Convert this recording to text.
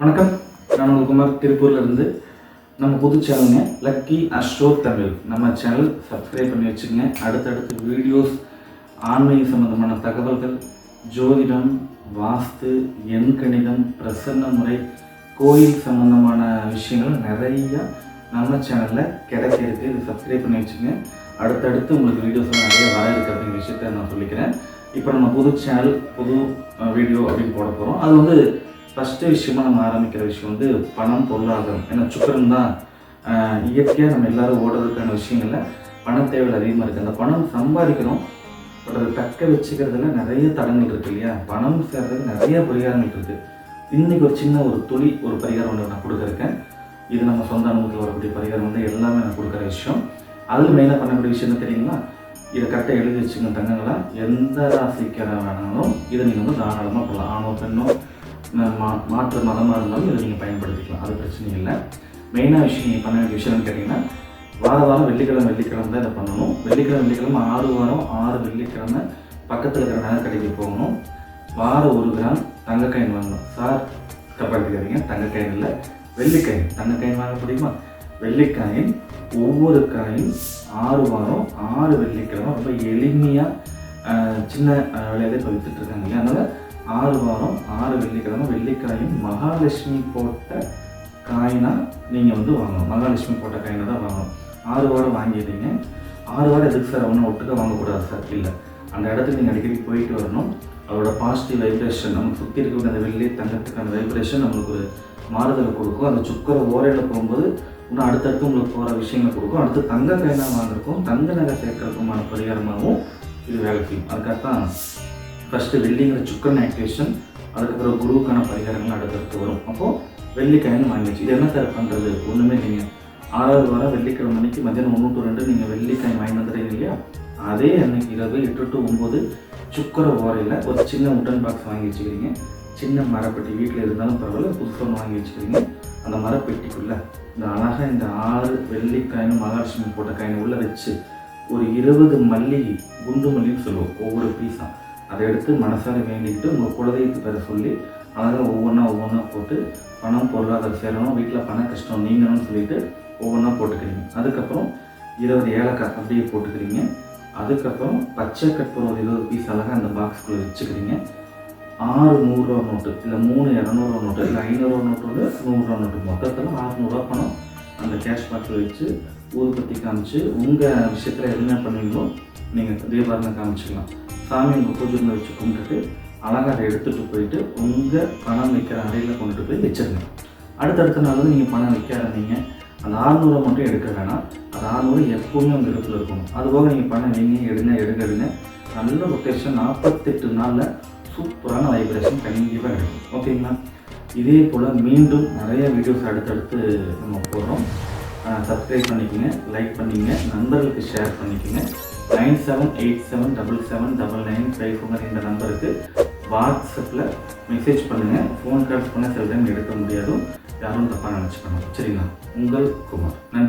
வணக்கம். நான் உங்கள் குமார் திருப்பூர்ல இருந்து. நம்ம புது சேனலுங்க லக்கி அஸ்ட்ரோ தமிழ் நம்ம சேனல் சப்ஸ்கிரைப் பண்ணி வச்சுங்க அடுத்தடுத்து வீடியோஸ் ஆன்மீக சம்மந்தமான தகவல்கள் ஜோதிடம் வாஸ்து எண்கணிதம் பிரசன்ன முறை கோயில் சம்மந்தமான விஷயங்கள் நிறையா நம்ம சேனலில் கிடைக்க இருக்கு இது சப்ஸ்கிரைப் பண்ணி வச்சுங்க அடுத்தடுத்து உங்களுக்கு வீடியோஸ் நிறைய வர இருக்குது அப்படிங்கிற விஷயத்த நான் சொல்லிக்கிறேன். இப்போ நம்ம புது சேனல் புது வீடியோ அப்படின்னு போட போகிறோம் அது வந்து ஃபஸ்ட்டு விஷயமா நம்ம ஆரம்பிக்கிற விஷயம் வந்து பணம் பொருளாதாரம். ஏன்னா சுக்கரம் தான் இயற்கையாக நம்ம எல்லாரும் ஓடுறதுக்கான விஷயங்களில் பண தேவைகள் அதிகமாக இருக்குது அந்த பணம் சம்பாதிக்கிறோம் பட் அதை தக்க வச்சுக்கிறதுல நிறைய தடங்கள் இருக்குது இல்லையா? பணம் சேர்றதுக்கு நிறைய பரிகாரங்கள் இருக்குது இன்றைக்கி ஒரு சின்ன ஒரு துளி ஒரு பரிகாரம் ஒன்று நான் கொடுக்குறேன் இது நம்ம சொந்த அனுபவத்தில் வரக்கூடிய பரிகாரம் வந்து எல்லாமே நான் கொடுக்குற விஷயம். அதில் மெயினாக பண்ணக்கூடிய விஷயம் என்ன தெரியுங்களா இதை கரெக்டாக எழுதி வச்சுக்கணும் தங்கங்களா. எந்த ராசிக்கிற வேணாலும் இதை நீங்கள் வந்து தாராளமாக பண்ணலாம். ஆணோ பெண்ணோ மா- மாற்று மதமாக இருந்தாலும் இதை நீங்கள் பயன்படுத்திக்கலாம். அது பிரச்சனை இல்லை. மெயினாக விஷயம் நீங்கள் பண்ண வேண்டிய விஷயம்னு கேட்டிங்கன்னா வார வாரம் வெள்ளிக்கிழமை வெள்ளிக்கிழமை தான் இதை பண்ணணும். வெள்ளிக்கிழமை வெள்ளிக்கிழமை ஆறு வாரம் ஆறு வெள்ளிக்கிழமை பக்கத்தில் இருக்கிற நகைக்கடைக்கு போகணும். வாரம் ஒரு கிராம் தங்கக்காயின் வாங்கணும். சார் தப்பாக எடுத்துக்காதீங்க தங்க இல்லை வெள்ளிக்காயின். தங்கக்கயின் வாங்க முடியுமா? வெள்ளிக்காயின் ஒவ்வொரு காயும் ஆறு வாரம் ஆறு வெள்ளிக்கிழமை. ரொம்ப எளிமையாக சின்ன அஹ், விலையில இருக்காங்க இல்லையா? அதனால் ஆறு வாரம் ஆறு வெள்ளிக்கிழமை வெள்ளிக்காயின் மகாலட்சுமி போட்ட காயினா நீங்கள் வந்து வாங்கணும். மகாலட்சுமி போட்ட காயினை தான் வாங்கணும். ஆறு வாரம் வாங்கிட்டீங்க. ஆறு வாரம் எதுக்கு சார் ஒன்றும் ஒட்டுக்க வாங்கக்கூடாது சார்? இல்லை. அந்த இடத்துக்கு நீங்கள் அடிக்கடி போயிட்டு வரணும். அதோட பாசிட்டிவ் வைப்ரேஷன் நம்ம சுற்றி இருக்கக்கூடிய அந்த வெள்ளி தங்கத்துக்கான வைப்ரேஷன் நம்மளுக்கு ஒரு மாறுதலை கொடுக்கும். அந்த சுக்கர ஓரையில் போகும்போது இன்னும் அடுத்தடுத்து உங்களுக்கு போகிற விஷயங்களை கொடுக்கும். அடுத்து தங்க காயினாக வாங்குறதுக்கும் தங்க நகை சேர்க்கறதுக்குமான பரிகாரமாகவும் இது வேலை செய்யும். அதுக்காகத்தான் ஃபஸ்ட்டு வெள்ளிங்கிற சுக்கரன் ஆக்டிவேஷன் அதுக்கப்புறம் குருவுக்கான பரிகாரங்கள் அடுத்தடுத்து வரும். அப்போது வெள்ளிக்கிழமை வாங்கிச்சு இது என்ன சார் பண்ணுறது ஒன்றுமே நீங்கள் ஆறாவது வாரம் வெள்ளிக்கிழமை அன்னைக்கு மத்தியானம் ஒன்று டு ரெண்டு நீங்கள் வெள்ளிக்கிழமை வாங்கி வந்துடுறீங்க இல்லையா? அதே அன்னைக்கு இரவு எட்டு டு ஒம்பது சுக்கர ஓரையில் ஒரு சின்ன உட்டன் பாக்ஸ் வாங்கி வச்சுக்கிறீங்க. சின்ன மரப்பெட்டி வீட்டில் இருந்தாலும் பரவாயில்ல புதுசாக ஒன்று வாங்கி வச்சுக்கிறீங்க. அந்த மரப்பெட்டிக்குள்ளே இந்த அழகாக இந்த ஆறு வெள்ளிக்காயின் மகாலட்சுமி போட்ட காயின் உள்ளே வச்சு ஒரு இருபது மல்லிகை குண்டு மல்லின்னு சொல்லுவோம் ஒவ்வொரு பீஸாக அதை எடுத்து மனசார வேண்டிக்கிட்டு உங்கள் குலதெய்வத்து பேரை சொல்லி அழகாக ஒவ்வொன்றா ஒவ்வொன்றா போட்டு பணம் பொருளாதாரம் சேரணும் வீட்டில் பண கஷ்டம் நீங்கணும்னு சொல்லிட்டு ஒவ்வொன்றா போட்டுக்கிறீங்க. அதுக்கப்புறம் இருபது ஏலக்காய் அப்படியே போட்டுக்கிறீங்க. அதுக்கப்புறம் பச்சை கற்பூரம் ஒரு இருபது பீஸ் அழகாக அந்த பாக்ஸ்குள்ளே வச்சுக்கிறீங்க. ஆறு நூறுரூவா நோட்டு இல்லை மூணு இரநூறுவா நோட்டு இல்லை ஐநூறுரூவா நோட்டோட நூறுரூவா நோட்டு. மொத்தத்தில் ஆறுநூறுவா பணம் அந்த கேஷ் பாக்ஸில் வச்சு ஊதுபத்தி காமிச்சு உங்கள் விஷயத்தில் என்ன பண்ணுவீங்களோ நீங்கள் தீபாரணம் காமிச்சிக்கலாம். சாமி உங்கள் பூஜை வச்சு கும்பிட்டுட்டு அழகாக அதை எடுத்துகிட்டு போயிட்டு உங்கள் பணம் வைக்கிற அறையில் கொண்டுட்டு போய் வச்சிருங்க. அடுத்தடுத்த நாள் வந்து நீங்கள் பணம் வைக்க ஆரம்பிங்க அந்த ஆறுநூறை மட்டும் எடுக்க வேணாம். அந்த ஆறுநூறு எப்போவுமே உங்கள் இடத்துல இருக்கணும். அதுபோக நீங்கள் பணம் வைங்க எடுங்க எடுங்க எடுங்க. நல்ல ரொட்டேஷன் நாற்பத்தெட்டு நாளில் சூப்பரான வைப்ரேஷன் கண்டிப்பாக கிடைக்கும். ஓகேங்களா இதே போல் மீண்டும் நிறைய வீடியோஸ் அடுத்தடுத்து நம்ம போடுறோம். சப்ஸ்கிரைப் பண்ணிக்கோங்க லைக் பண்ணிக்கங்க நண்பர்களுக்கு ஷேர் பண்ணிக்கோங்க. Nine seven eight seven double seven double nine five four இந்த நம்பருக்கு வாட்ஸ்அப்பில் மெசேஜ் பண்ணுங்கள் ஃபோன் கால்ஸ் பண்ண சில டைம் எடுக்க முடியாதும் யாரும் தப்பாக நினச்சிக்கணும் சரிங்களா? உங்கள் குமார். நன்றி.